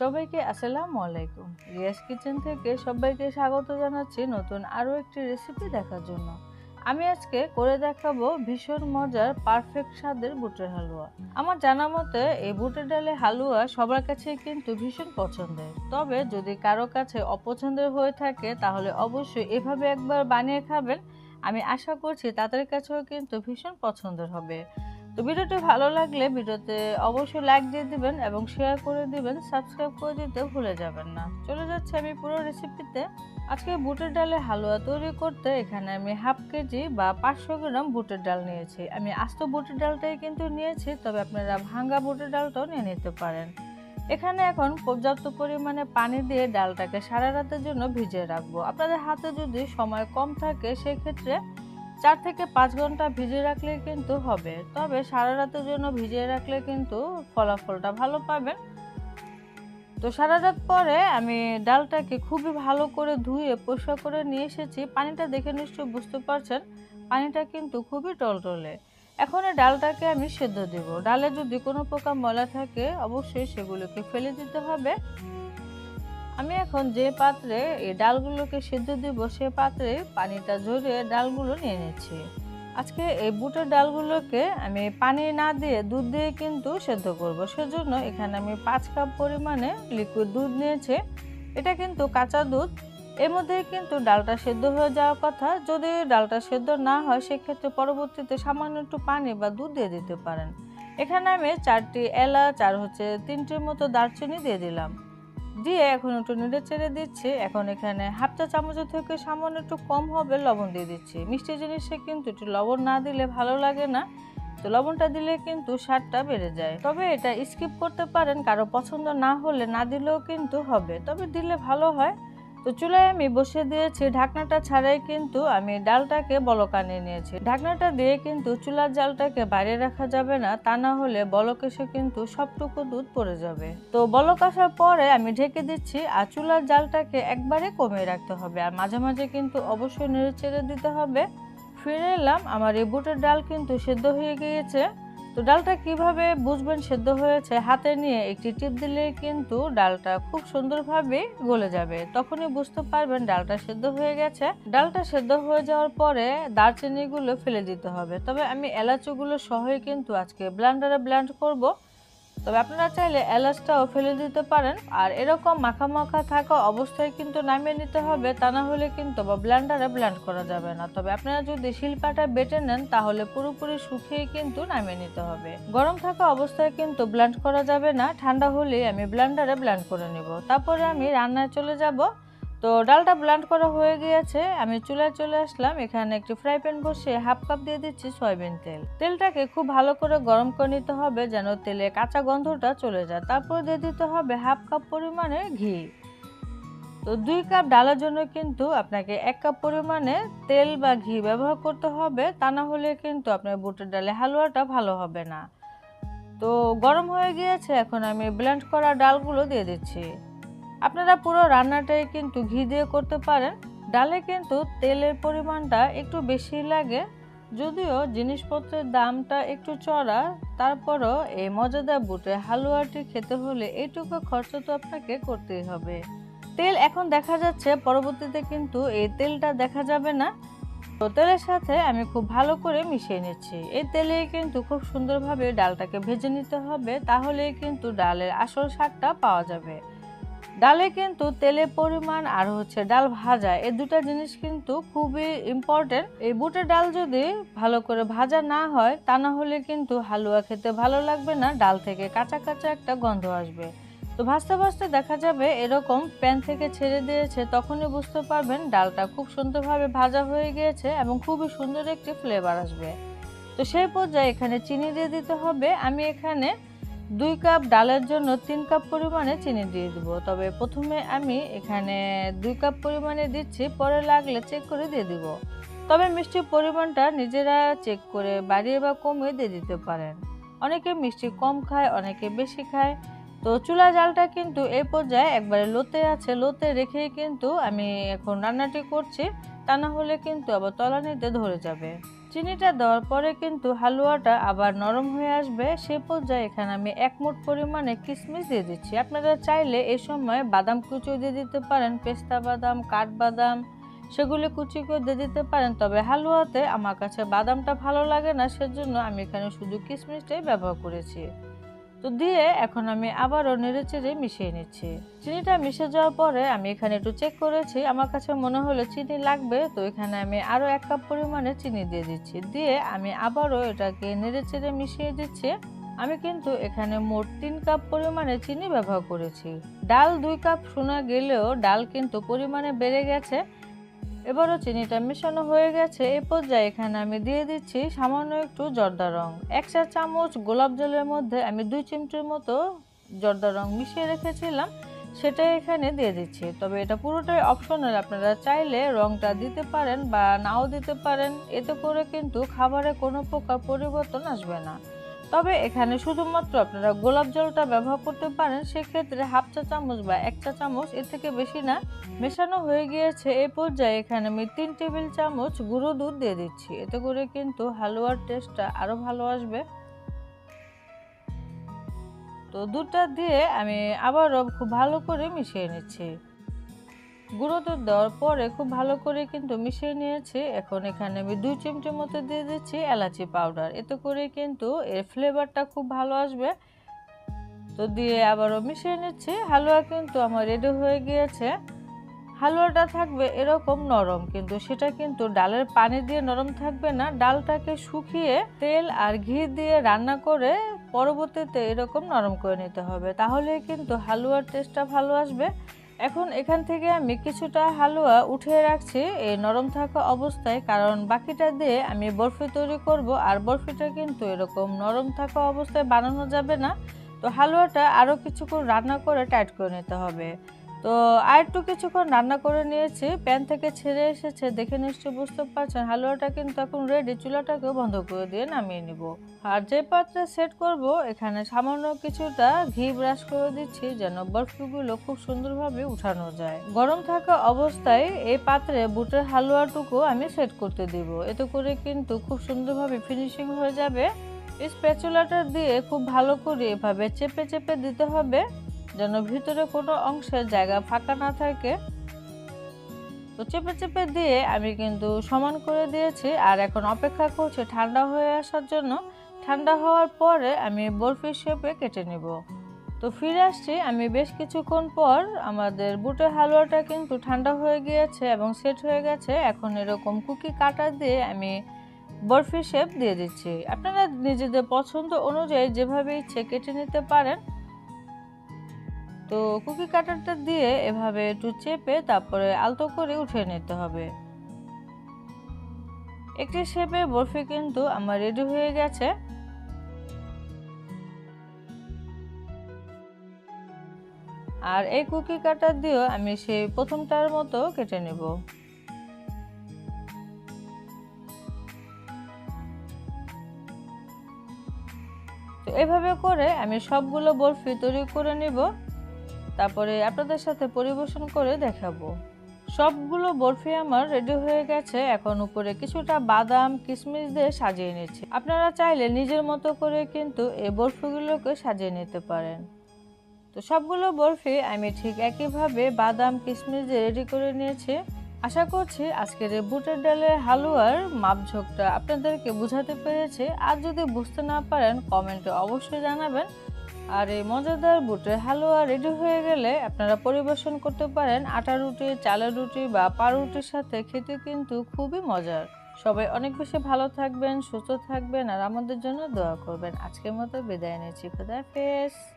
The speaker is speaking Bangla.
সবাইকে আসসালামু আলাইকুম। রিয়াস কিচেন থেকে সবাইকে স্বাগত জানাচ্ছি নতুন আরও একটি রেসিপি দেখার জন্য। আমি আজকে করে দেখাবো ভীষণ মজার পারফেক্ট স্বাদের বুটের হালুয়া। আমার জানা মতে, এই বুটের ডালের হালুয়া সবার কাছে কিন্তু ভীষণ পছন্দের। তবে যদি কারও কাছে অপছন্দের হয়ে থাকে, তাহলে অবশ্যই এভাবে একবার বানিয়ে খাবেন। আমি আশা করছি তাদের কাছেও কিন্তু ভীষণ পছন্দের হবে। তো ভিডিওটি ভালো লাগলে ভিডিওতে অবশ্যই লাইক দিয়ে দিবেন এবং শেয়ার করে দিবেন সাবস্ক্রাইব করে দিতে ভুলে যাবেন না। চলে যাচ্ছে আমি পুরো রেসিপিতে আজকে বুটের ডালে হালুয়া তৈরি করতে এখানে আমি হাফ কেজি বা পাঁচশো গ্রাম বুটের ডাল নিয়েছি। আমি আস্ত বুটের ডালটাই কিন্তু নিয়েছি, তবে আপনারা ভাঙ্গা বুটের ডালটাও নিয়ে নিতে পারেন। এখানে এখন পর্যাপ্ত পরিমাণে পানি দিয়ে ডালটাকে সারা রাতের জন্য ভিজিয়ে রাখব। আপনাদের হাতে যদি সময় কম থাকে, সেক্ষেত্রে চার থেকে পাঁচ ঘণ্টা ভিজিয়ে রাখলে কিন্তু হবে। তবে সারা রাতের জন্য ভিজিয়ে রাখলে কিন্তু ফলাফলটা ভালো পাবেন। তো সারা রাত পরে আমি ডালটাকে খুবই ভালো করে ধুয়ে পরিষ্কার করে নিয়ে এসেছি। পানিটা দেখে নিশ্চয়ই বুঝতে পারছেন, পানিটা কিন্তু খুবই টলটলে। এখন এই ডালটাকে আমি সেদ্ধ দেব। ডালে যদি কোনো প্রকার ময়লা থাকে, অবশ্যই সেগুলোকে ফেলে দিতে হবে। আমি এখন যে পাত্রে এই ডালগুলোকে সেদ্ধ দিব, সে পাত্রে পানিটা ঝরিয়ে ডালগুলো নিয়ে নিচ্ছি। আজকে এই বুটের ডালগুলোকে আমি পানি না দিয়ে দুধ দিয়ে কিন্তু সেদ্ধ করব। সেজন্য এখানে আমি পাঁচ কাপ পরিমাণে লিকুইড দুধ নিয়েছি। এটা কিন্তু কাঁচা দুধ। এর মধ্যে কিন্তু ডালটা সেদ্ধ হয়ে যাওয়ার কথা। যদি ডালটা সেদ্ধ না হয়, সেক্ষেত্রে পরবর্তীতে সামান্য একটু পানি বা দুধ দিয়ে দিতে পারেন। এখানে আমি চারটি এলাচ আর হচ্ছে তিনটির মতো দারচিনি দিয়ে দিলাম। দিয়ে এখন একটু নেড়ে চেড়ে দিচ্ছি। এখন এখানে হাফ চা চামচের থেকে সামান্য একটু কম হবে লবণ দিয়ে দিচ্ছি। মিষ্টি জিনিসে কিন্তু একটু লবণ না দিলে ভালো লাগে না। তো লবণটা দিলে কিন্তু স্বাদটা বেড়ে যায়। তবে এটা স্কিপ করতে পারেন, কারও পছন্দ না হলে না দিলেও কিন্তু হবে। তবে দিলে ভালো হয়। তো চুলায় আমি বসে দিয়েছি। ঢাকনাটা ছাড়াই কিন্তু আমি ডালটাকে বলক আনিয়ে নিয়েছি। ঢাকনাটা দিয়ে কিন্তু চুলার জালটাকে বাইরে রাখা যাবে না, তা না হলে বলক এসে কিন্তু সবটুকু দুধ পড়ে যাবে। তো বলক আসার পরে আমি ঢেকে দিচ্ছি আর চুলার জালটাকে একবারে কমিয়ে রাখতে হবে। আর মাঝে মাঝে কিন্তু অবশ্যই নেড়ে চেড়ে দিতে হবে। ফিরে এলাম, আমার এই বুটের ডাল কিন্তু সেদ্ধ হয়ে গিয়েছে। তো ডালটা কীভাবে বুঝবেন সেদ্ধ হয়েছে হাতে নিয়ে একটি টিপ দিলে কিন্তু ডালটা খুব সুন্দরভাবে গলে যাবে। তখনই বুঝতে পারবেন ডালটা সেদ্ধ হয়ে গেছে। ডালটা সেদ্ধ হয়ে যাওয়ার পরে দারচিনিগুলো ফেলে দিতে হবে। তবে আমি এলাচগুলো সহই কিন্তু আজকে ব্লান্ডারে ব্ল্যান্ড করব। তবে আপনারা চাইলে এলাচটাও ফেলে দিতে পারেন। আর এরকম মাখা মাখা থাকা অবস্থায় কিন্তু নামিয়ে নিতে হবে, তা না হলে কিন্তু বা ব্ল্যান্ডারে ব্ল্যান্ড করা যাবে না। তবে আপনারা যদি শিল্পাটা বেটে নেন, তাহলে পুরোপুরি শুকিয়ে কিন্তু নামিয়ে নিতে হবে। গরম থাকা অবস্থায় কিন্তু ব্ল্যান্ড করা যাবে না। ঠান্ডা হলে আমি ব্ল্যান্ডারে ব্ল্যান্ড করে নেব। তারপরে আমি রান্নায় চলে যাব। তো ডালটা ব্লান্ড করা হয়ে গিয়েছে। আমি চুলায় চলে আসলাম। এখানে একটি ফ্রাই প্যান বসিয়ে হাফ কাপ দিয়ে দিচ্ছি সয়াবিন তেল। তেলটাকে খুব ভালো করে গরম করে নিতে হবে যেন তেলে কাঁচা গন্ধটা চলে যায়। তারপর দিয়ে দিতে হবে হাফ কাপ পরিমাণে ঘি। তো দুই কাপ ডালের জন্য কিন্তু আপনাকে এক কাপ পরিমাণে তেল বা ঘি ব্যবহার করতে হবে। তা না হলে কিন্তু আপনার বুটের ডালে হালুয়াটা ভালো হবে না। তো গরম হয়ে গিয়েছে। এখন আমি ব্লেন্ড করা ডালগুলো দিয়ে দিচ্ছি। আপনারা পুরো রান্নাটাই কিন্তু ঘি দিয়ে করতে পারেন। ডালে কিন্তু তেলের পরিমাণটা একটু বেশি লাগে। যদিও জিনিসপত্রের দামটা একটু চড়া, তারপরও এই মজাদার বুটে হালুয়াটি খেতে হলে এইটুকু খরচ তো আপনাকে করতেই হবে। তেল এখন দেখা যাচ্ছে, পরবর্তীতে কিন্তু এই তেলটা দেখা যাবে না। তো তেলের সাথে আমি খুব ভালো করে মিশিয়ে নিচ্ছি। এই তেলে কিন্তু খুব সুন্দরভাবে ডালটাকে ভেজে নিতে হবে তাহলে কিন্তু ডালের আসল স্বাদটা পাওয়া যাবে। ডালে কিন্তু তেলের পরিমাণ আর হচ্ছে ডাল ভাজা, এই দুটা জিনিস কিন্তু খুবই ইম্পর্টেন্ট এই বুটের ডাল যদি ভালো করে ভাজা না হয়, তা না হলে কিন্তু হালুয়া খেতে ভালো লাগবে না, ডাল থেকে কাঁচা কাঁচা একটা গন্ধ আসবে। তো ভাজতে ভাজতে দেখা যাবে এরকম প্যান থেকে ছেড়ে দিয়েছে, তখনই বুঝতে পারবেন ডালটা খুব সুন্দরভাবে ভাজা হয়ে গিয়েছে এবং খুবই সুন্দর একটি ফ্লেভার আসবে। তো সেই পর্যায়ে এখানে চিনি দিয়ে দিতে হবে। আমি এখানে দুই কাপ ডালের জন্য তিন কাপ পরিমাণে চিনি দিয়ে দিব। তবে প্রথমে আমি এখানে দুই কাপ পরিমাণে দিচ্ছি, পরে লাগলে চেক করে দিয়ে দিব। তবে মিষ্টির পরিমাণটা নিজেরা চেক করে বাড়িয়ে বা কমিয়ে দিয়ে দিতে পারেন। অনেকে মিষ্টি কম খায়, অনেকে বেশি খায়। তো চুলা জালটা কিন্তু এই পর্যায়ে একবারে লোতে আছে, লোতে রেখেই কিন্তু আমি এখন রান্নাটি করছি। তা না হলে কিন্তু আবার তলানিতে ধরে যাবে। চিনিটা দেওয়ার পরে কিন্তু হালুয়াটা আবার নরম হয়ে আসবে। সে পর্যায়ে এখানে আমি এক মুঠ পরিমাণে কিশমিশ দিয়ে দিচ্ছি। আপনারা চাইলে এই সময় বাদাম কুচিও দিয়ে দিতে পারেন, পেস্তা বাদাম, কাঠবাদাম সেগুলি কুচি করে দিয়ে দিতে পারেন। তবে হালুয়াতে আমার কাছে বাদামটা ভালো লাগে না, সেজন্য আমি এখানে শুধু কিশমিশটাই ব্যবহার করেছি। তো দিয়ে এখন আমি আবারও নেড়ে চেড়ে মিশিয়ে নিচ্ছি। চিনিটা মিশে যাওয়ার পরে আমি এখানে একটু চেক করেছি। আমার কাছে মনে হলো চিনি লাগবে, তো এখানে আমি আরও এক কাপ পরিমাণে চিনি দিয়ে দিচ্ছি। দিয়ে আমি আবারও এটাকে নেড়ে চেড়ে মিশিয়ে দিচ্ছি। আমি কিন্তু এখানে মোট তিন কাপ পরিমাণে চিনি ব্যবহার করেছি। ডাল দুই কাপ শোনা গেলেও ডাল কিন্তু পরিমাণে বেড়ে গেছে। এবারও চিনিটা মেশানো হয়ে গেছে। এ পর্যায়ে এখানে আমি দিয়ে দিচ্ছি সামান্য একটু জর্দা রং। এক চা চামচ গোলাপ জলের মধ্যে আমি দুই চিমটির মতো জর্দা রং মিশিয়ে রেখেছিলাম সেটা এখানে দিয়ে দিচ্ছি। তবে এটা পুরোটাই অপশনাল আপনারা চাইলে রংটা দিতে পারেন বা নাও দিতে পারেন। এতে করে কিন্তু খাবারে কোনো প্রকার পরিবর্তন আসবে না। তবে এখানে শুধুমাত্র আপনারা গোলাপ জলটা ব্যবহার করতে পারেন, সেক্ষেত্রে হাফ চা চামচ বা এক চা চামচ, এর থেকে বেশি না, মেশানো হয়ে গিয়েছে। এই পর্যায়ে এখানে আমি তিন টেবিল চামচ গুঁড়ো দুধ দিয়ে দিচ্ছি। এতে করে কিন্তু হালুয়ার টেস্টটা আরও ভালো আসবে। তো দুধটা দিয়ে আমি আবারও খুব ভালো করে মিশিয়ে নিচ্ছি। গুঁড়ো দেওয়ার পরে খুব ভালো করে কিন্তু মিশিয়ে নিয়েছি। এখন এখানে আমি দুই চিমটির মতো দিয়ে দিচ্ছি এলাচি পাউডার। এতে করে কিন্তু এর ফ্লেভারটা খুব ভালো আসবে। তো দিয়ে আবারও মিশিয়ে নিচ্ছি। হালুয়া কিন্তু আমার রেডি হয়ে গিয়েছে। হালুয়াটা থাকবে এরকম নরম, কিন্তু সেটা কিন্তু ডালের পানি দিয়ে নরম থাকবে না। ডালটাকে শুকিয়ে তেল আর ঘি দিয়ে রান্না করে পরবর্তীতে এরকম নরম করে নিতে হবে। তাহলে কিন্তু হালুয়ার টেস্টটা ভালো আসবে। এখন এখান থেকে আমি কিছুটা হালুয়া উঠিয়ে রাখছি এই নরম থাকা অবস্থায়, কারণ বাকিটা দিয়ে আমি বরফি তৈরি করব আর বরফিটা কিন্তু এরকম নরম থাকা অবস্থায় বানানো যাবে না। তো হালুয়াটা আরও কিছুক্ষণ রান্না করে টাইট করে নিতে হবে। তো আর একটু কিছুক্ষণ রান্না করে নিয়েছি। প্যান থেকে ছেড়ে এসেছে, দেখে নিশ্চয়ই বুঝতে পারছেন। হালুয়াটা কিন্তু এখন রেডি চুলাটাকেও বন্ধ করে দিয়ে নামিয়ে নিব। আর যে পাত্রে সেট করব, এখানে সামান্য কিছুটা ঘি ব্রাশ করে দিচ্ছি যেন বরফিগুলো খুব সুন্দরভাবে উঠানো যায়। গরম থাকা অবস্থায় এই পাত্রে বুটের হালুয়াটুকু আমি সেট করতে দিব। এতে করে কিন্তু খুব সুন্দরভাবে ফিনিশিং হয়ে যাবে। স্প্যাচুলাটা দিয়ে খুব ভালো করে এভাবে চেপে চেপে দিতে হবে। যেন ভিতরে কোনো অংশের জায়গা ফাঁকা না থাকে। তো চেপে চেপে দিয়ে আমি কিন্তু সমান করে দিয়েছি। আর এখন অপেক্ষা করছি ঠান্ডা হয়ে আসার জন্য। ঠান্ডা হওয়ার পরে আমি বরফি শেপে কেটে নিব। তো ফিরে আসছি আমি বেশ কিছুক্ষণ পর। আমাদের বুটের হালুয়াটা কিন্তু ঠান্ডা হয়ে গিয়েছে এবং সেট হয়ে গেছে। এখন এরকম কুকি কাটা দিয়ে আমি বরফি শেপ দিয়ে দিচ্ছি। আপনারা নিজেদের পছন্দ অনুযায়ী যেভাবে ইচ্ছে কেটে নিতে পারেন। তো কুকি কাটারটা দিয়ে এভাবে একটু চেপে তারপরে আলতো করে উঠিয়ে নিতে হবে। একটি শেপে বরফি কিন্তু আমার রেডি হয়ে গেছে। আর এই কুকি কাটার দিয়েও আমি সেই প্রথমটার মতো কেটে নেব। তো এভাবে করে আমি সবগুলো বরফি তৈরি করে নিব। তারপরে আপনাদের সাথে পরিবেশন করে দেখাবো। সবগুলো বরফি আমার রেডি হয়ে গেছে, এখন উপরে কিছুটা বাদাম কিশমিশ দিয়ে সাজিয়ে নিচ্ছি। আপনারা চাইলে নিজের মতো করে কিন্তু এই বরফিগুলোকে সাজিয়ে নিতে পারেন। তো সবগুলো বরফি আমি ঠিক একইভাবে বাদাম কিশমিশ দিয়ে রেডি করে নিয়েছি। আশা করছি আজকের এই বুটের ডালের হালুয়ার মাপঝোঁকটা আপনাদেরকে বোঝাতে পেরেছি। আর যদি বুঝতে না পারেন, কমেন্টে অবশ্যই জানাবেন। আর এই মজাদার বুটের হালুয়া রেডি হয়ে গেলে আপনারা পরিবেশন করতে পারেন আটা রুটি, চালের রুটি বা পাউরুটির সাথে খেতে কিন্তু খুবই মজার। সবাই অনেক বেশি ভালো থাকবেন, সুস্থ থাকবেন আর আমাদের জন্য দোয়া করবেন। আজকের মতো বিদায় নিচ্ছি। হাফেজ।